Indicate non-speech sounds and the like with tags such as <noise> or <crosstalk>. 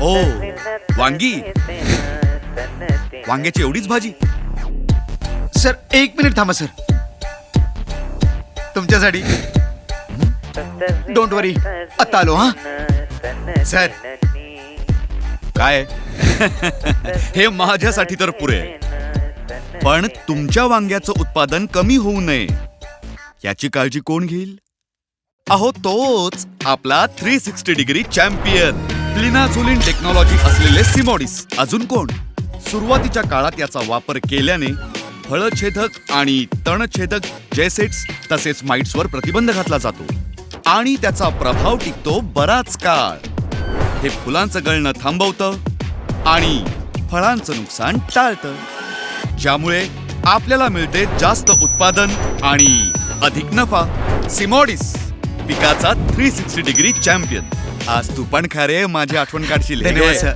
ओ वांगी. वांग्याची एवढीच भाजी. सर एक मिनिट थांबा सर. तुमच्यासाठी. डोंट वरी आता आलो हा. सर. काय? <laughs> हे माझ्यासाठी तर पुरे. पण तुमच्या वांग्याचं उत्पादन कमी होऊ नये. याची काळजी कोण घेईल? अहो तोच आपला थ्री सिक्स्टी डिग्री चॅम्पियन प्लिनाझोलिन टेक्नॉलॉजी असलेले सिमॉडिस अजून कोण? सुरुवातीच्या काळात याचा वापर केल्याने फळछेदक आणि तणछेदक जेसेट्स तसेच माइट्सवर प्रतिबंध घातला जातो आणि त्याचा प्रभाव टिकतो बराच काळ. हे फुलांचं गळणं थांबवतं आणि फळांचं नुकसान टाळतं. ज्यामुळे आपल्याला मिळते जास्त उत्पादन आणि अधिक नफा. सिमॉडिस पिकाचा थ्री सिक्स्टी डिग्री चॅम्पियन आज तू पण खरे माझी आठवण काढशील. धन्यवाद सर